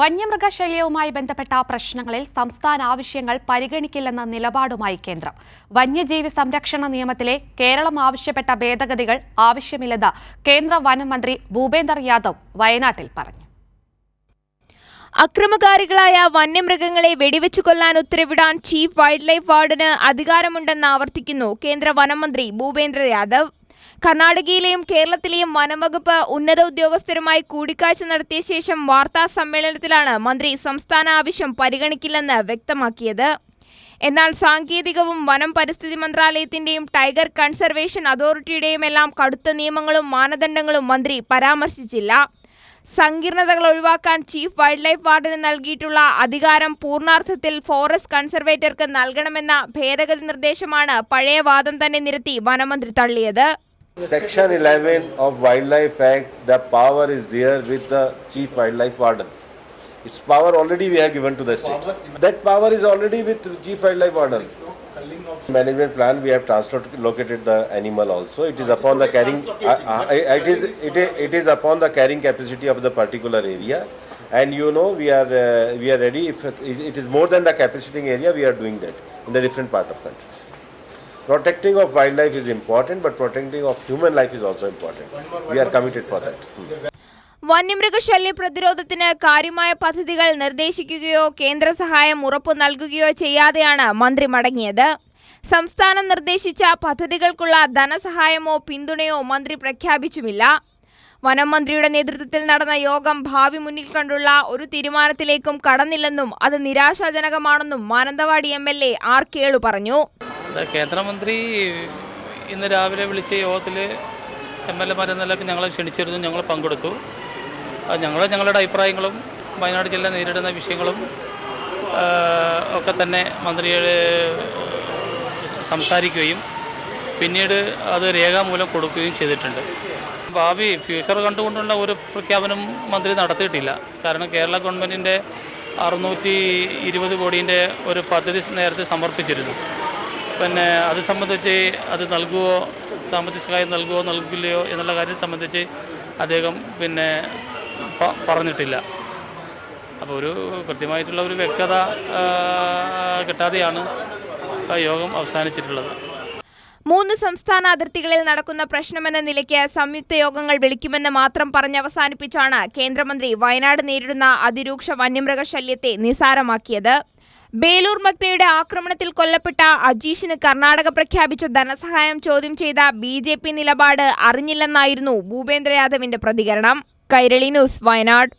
വന്യമൃഗശല്യവുമായി ബന്ധപ്പെട്ട പ്രശ്നങ്ങളിൽ സംസ്ഥാന ആവശ്യങ്ങൾ പരിഗണിക്കില്ലെന്ന നിലപാടുമായി കേന്ദ്രം. വന്യജീവി സംരക്ഷണ നിയമത്തിലെ കേരളം ആവശ്യപ്പെട്ട ഭേദഗതികൾ ആവശ്യമില്ലെന്ന് കേന്ദ്ര വനം മന്ത്രി ഭൂപേന്ദർ യാദവ് വയനാട്ടിൽ പറഞ്ഞു. അക്രമകാരികളായ വന്യമൃഗങ്ങളെ വെടിവെച്ചു കൊല്ലാൻ ഉത്തരവിടാൻ ചീഫ് വൈൽഡ് ലൈഫ് വാർഡന് അധികാരമുണ്ടെന്ന് ആവർത്തിക്കുന്നു കേന്ദ്ര വനം മന്ത്രി ഭൂപേന്ദ്ര യാദവ്. കർണാടകയിലെയും കേരളത്തിലെയും വനംവകുപ്പ് ഉന്നത ഉദ്യോഗസ്ഥരുമായി കൂടിക്കാഴ്ച നടത്തിയ ശേഷം വാർത്താ സമ്മേളനത്തിലാണ് മന്ത്രി സംസ്ഥാന ആവശ്യം പരിഗണിക്കില്ലെന്ന് വ്യക്തമാക്കിയത്. എന്നാൽ സാങ്കേതികവും വനം പരിസ്ഥിതി മന്ത്രാലയത്തിന്റെയും ടൈഗർ കൺസർവേഷൻ അതോറിറ്റിയുടെയും എല്ലാം കടുത്ത നിയമങ്ങളും മാനദണ്ഡങ്ങളും മന്ത്രി പരാമർശിച്ചില്ല. സങ്കീർണതകൾ ഒഴിവാക്കാൻ ചീഫ് വൈൽഡ് ലൈഫ് വാർഡിന് നൽകിയിട്ടുള്ള അധികാരം പൂർണാർത്ഥത്തിൽ ഫോറസ്റ്റ് കൺസർവേറ്റർക്ക് നൽകണമെന്ന ഭേദഗതി നിർദ്ദേശമാണ് പഴയ വാദം തന്നെ നിരത്തി വനമന്ത്രി തള്ളിയത്. Section 11 of Wildlife Act, the power is there with the Chief Wildlife Warden. Its power already we have given to the state. That power is already with Chief Wildlife Warden. Management plan, we have translocated the animal also. It is upon the carrying, uh, uh, it is, it is, it is upon the carrying capacity of the particular area. And you know, we are, uh, we are ready, if it is more than the capacity area, we are doing that in the different part of countries. Protecting of wildlife is important, but protecting of human life is also important. We are committed for that. Hmm. വന്യമൃഗശല്യ പ്രതിരോധത്തിന് കാര്യമായ പദ്ധതികൾ നിർദ്ദേശിക്കുകയോ കേന്ദ്ര സഹായം ഉറപ്പു നൽകുകയോ ചെയ്യാതെയാണ് മന്ത്രി മടങ്ങിയത് സംസ്ഥാനം നിർദ്ദേശിച്ച പദ്ധതികൾക്കുള്ള ധനസഹായമോ പിന്തുണയോ മന്ത്രി പ്രഖ്യാപിച്ചുമില്ല വനം മന്ത്രിയുടെ നേതൃത്വത്തിൽ നടന്ന യോഗം ഭാവി മുന്നിൽ കണ്ടുള്ള ഒരു തീരുമാനത്തിലേക്കും കടന്നില്ലെന്നും അത് നിരാശാജനകമാണെന്നും Mananthavady M L A R Kelu പറഞ്ഞു കേന്ദ്രമന്ത്രി ഇന്ന് രാവിലെ വിളിച്ച യോഗത്തിൽ എം എൽ എമാരെന്നെല്ലാം ഞങ്ങളെ ക്ഷണിച്ചിരുന്നു ഞങ്ങൾ പങ്കെടുത്തു. ഞങ്ങൾ ഞങ്ങളുടെ അഭിപ്രായങ്ങളും വയനാട് ജില്ല നേരിടുന്ന വിഷയങ്ങളും ഒക്കെ തന്നെ മന്ത്രിയെ സംസാരിക്കുകയും പിന്നീട് അത് രേഖാമൂലം കൊടുക്കുകയും ചെയ്തിട്ടുണ്ട്. ഭാവി ഫ്യൂച്ചർ കണ്ടുകൊണ്ടുള്ള ഒരു പ്രഖ്യാപനം മന്ത്രി നടത്തിയിട്ടില്ല. കാരണം കേരള ഗവൺമെന്റിന്റെ അറുന്നൂറ്റി ഇരുപത് കോടീന്റെ ഒരു പദ്ധതി നേരത്തെ സമർപ്പിച്ചിരുന്നു. പിന്നെ അത് സംബന്ധിച്ച് അത് നൽകുമോ സാമ്പത്തിക സഹായം നൽകുമോ നൽകില്ലയോ? എന്നുള്ള കാര്യം സംബന്ധിച്ച് അദ്ദേഹം പിന്നെ പറഞ്ഞിട്ടില്ല. അപ്പോൾ ഒരു കൃത്യമായിട്ടുള്ള ഒരു വ്യക്തത കിട്ടാതെയാണ് യോഗം അവസാനിച്ചിട്ടുള്ളത്. മൂന്ന് സംസ്ഥാന അതിർത്തികളിൽ നടക്കുന്ന പ്രശ്നമെന്ന നിലയ്ക്ക് സംയുക്ത യോഗങ്ങൾ വിളിക്കുമെന്ന് മാത്രം പറഞ്ഞ് അവസാനിപ്പിച്ചാണ് കേന്ദ്രമന്ത്രി വയനാട് നേരിടുന്ന അതിരൂക്ഷ വന്യമൃഗശല്യത്തെ നിസാരമാക്കിയത്. ബേലൂർ മഗ്നയുടെ ആക്രമണത്തിൽ കൊല്ലപ്പെട്ട അജീഷിന് കർണാടക പ്രഖ്യാപിച്ച ധനസഹായം ചോദ്യം ചെയ്ത ബി ജെ പി നിലപാട് അറിഞ്ഞില്ലെന്നായിരുന്നു ഭൂപേന്ദ്ര യാദവിന്റെ പ്രതികരണം. കൈരളി ന്യൂസ് വയനാട്.